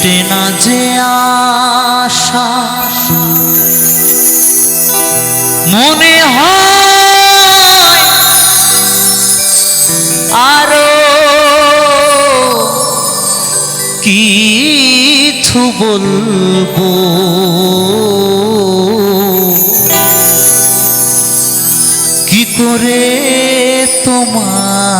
মেটে না যে আশা। মনে হয় আরও কিছু বলব। কি করে তোমায়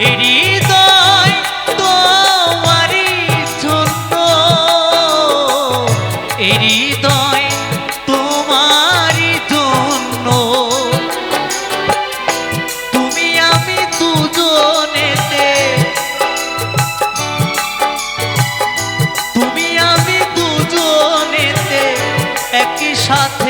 হৃদয় তোমারই জন্য হৃদয় তোমারই জন্য তুমি আমি দুজনেতে। তুমি আমি দুজনেতে একই সাথে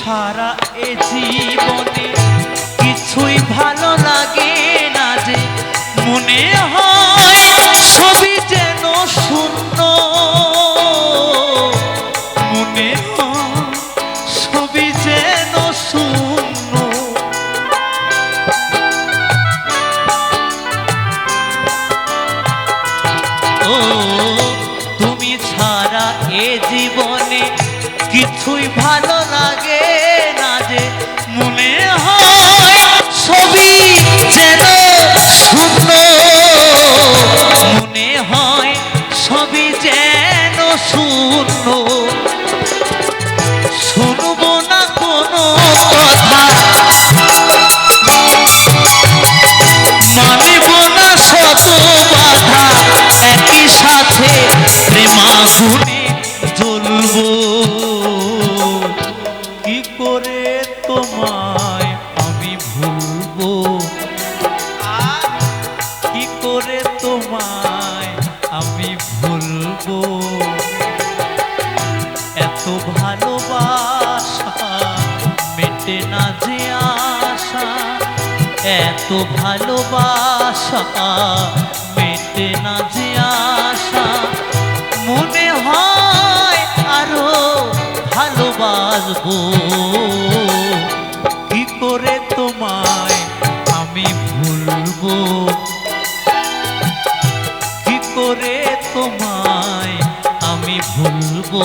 ছাড়া এ জীবনে কিছুই ভালো লাগে না যে মনে হয় সবই যেন শূন্য। মনে সবই যেন শূন্য। ও, তুমি ছাড়া এ জীবনে কিছুই করে তোমায় আমি ভুলবো। এত ভালোবাসা মেটে না যে আশা, এত ভালোবাসা মেটে না যে আশা। মনে হয় আরও ভালোবাসবো। ভুলবো